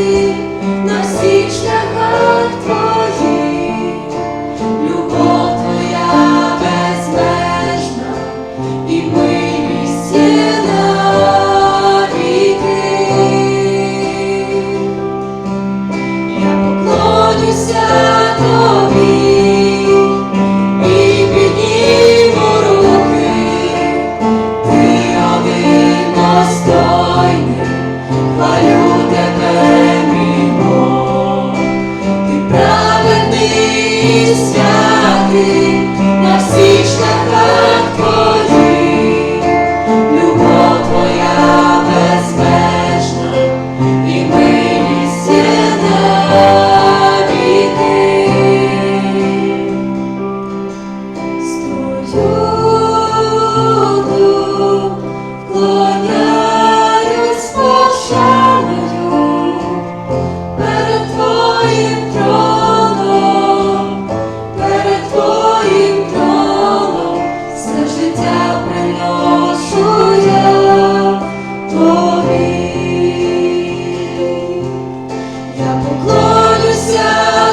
me.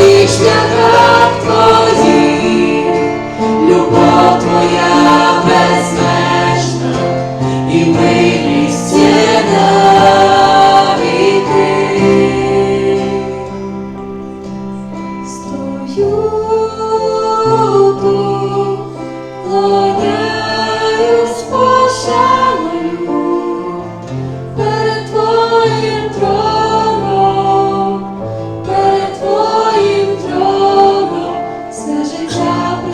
всіх шляхах любов твоя безмежна і милість є навіки. shall